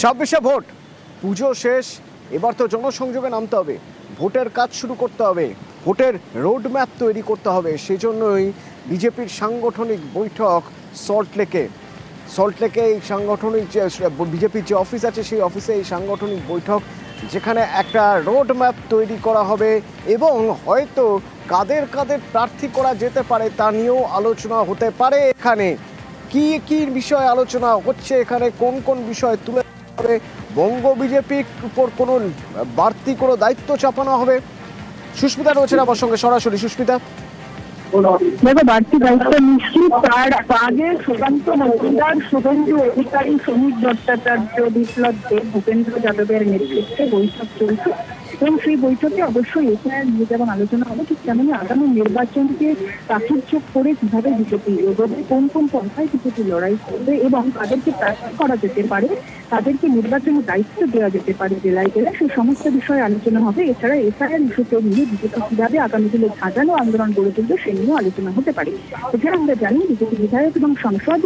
ছাব্বিশে ভোট। পুজো শেষ, এবার তো জনসংযোগে নামতে হবে। ভোটের কাজ শুরু করতে হবে। ভোটের রোড ম্যাপ তৈরি করতে হবে। সেজন্যই বিজেপির সাংগঠনিক বৈঠক সল্টলেকে সল্টলেকে এই সাংগঠনিক যে বিজেপির যে অফিস আছে, সেই অফিসে এই সাংগঠনিক বৈঠক, যেখানে একটা রোড ম্যাপ তৈরি করা হবে এবং হয়তো কাদের কাদের প্রার্থী করা যেতে পারে তা নিয়েও আলোচনা হতে পারে এখানে। কি কি বিষয়ে আলোচনা হচ্ছে এখানে? কোন কোন বিষয় তুলে হবে বঙ্গ বিজেপির উপর কোনো বাড়তি কোনো দায়িত্ব চাপানো হবে। সুস্মিতা রয়েছেন আমার সঙ্গে সরাসরি। সুস্মিতা? দেখো, বাড়তি দায়িত্ব নিশ্চিত। তার আগে সুকান্ত মজুমদার, শুভেন্দু অধিকারী সমীর ভট্টাচার্য, বিপ্লব দেব ভূপেন্দ্র যাদবের নেতৃত্বে বৈঠক চলছে। এবং সেই বৈঠকে অবশ্যই এখানে নিয়ে যেমন আলোচনা হবে, ঠিক তেমনি আগামী নির্বাচনকে চোখ করে কীভাবে বিজেপি এগোবে, কোন কোন পন্থায় বিজেপি লড়াই করবে এবং তাদেরকে প্রার্থী করা যেতে পারে, তাদেরকে নির্বাচনের দায়িত্ব দেওয়া যেতে পারে জেলায় জেলায় সেই সমস্ত বিষয়ে আলোচনা হবে। এছাড়া এসআইআর ইস্যুকে নিয়ে বিজেপি কীভাবে আগামী দিনে সাজানো আন্দোলন গড়ে তুলবে, সে নিয়েও আলোচনা হতে পারে। এছাড়া আমরা জানি বিজেপি বিধায়ক এবং সংসদ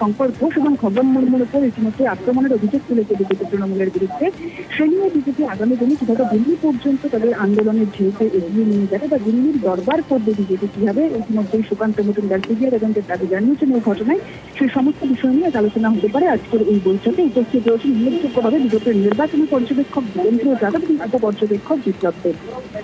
শঙ্কর ঘোষ এবং খগন মুর্মুর উপর ইতিমধ্যে আক্রমণের অভিযোগ তুলেছে বিজেপি তৃণমূলের বিরুদ্ধে। সে নিয়ে বিজেপি আগামী দিনে কীভাবে দিল্লি পর্যন্ত তাদের আন্দোলনের ঢেউকে এগিয়ে নিয়ে যাবে বা দিল্লির দরবার করবে বিজেপি কীভাবে, ইতিমধ্যেই সুকান্ত মজুমদার সিবিআই তদন্তের দাবি জানিয়েছেন এই ঘটনায়। সেই সমস্ত বিষয় নিয়ে আলোচনা হতে পারে। আজকের এই বৈঠকে উপস্থিত রয়েছেন উল্লেখযোগ্যভাবে বিজেপির নির্বাচনী পর্যবেক্ষক বীরেন্দ্র যাদব এবং উপ পর্যবেক্ষক বিপ্লব দেব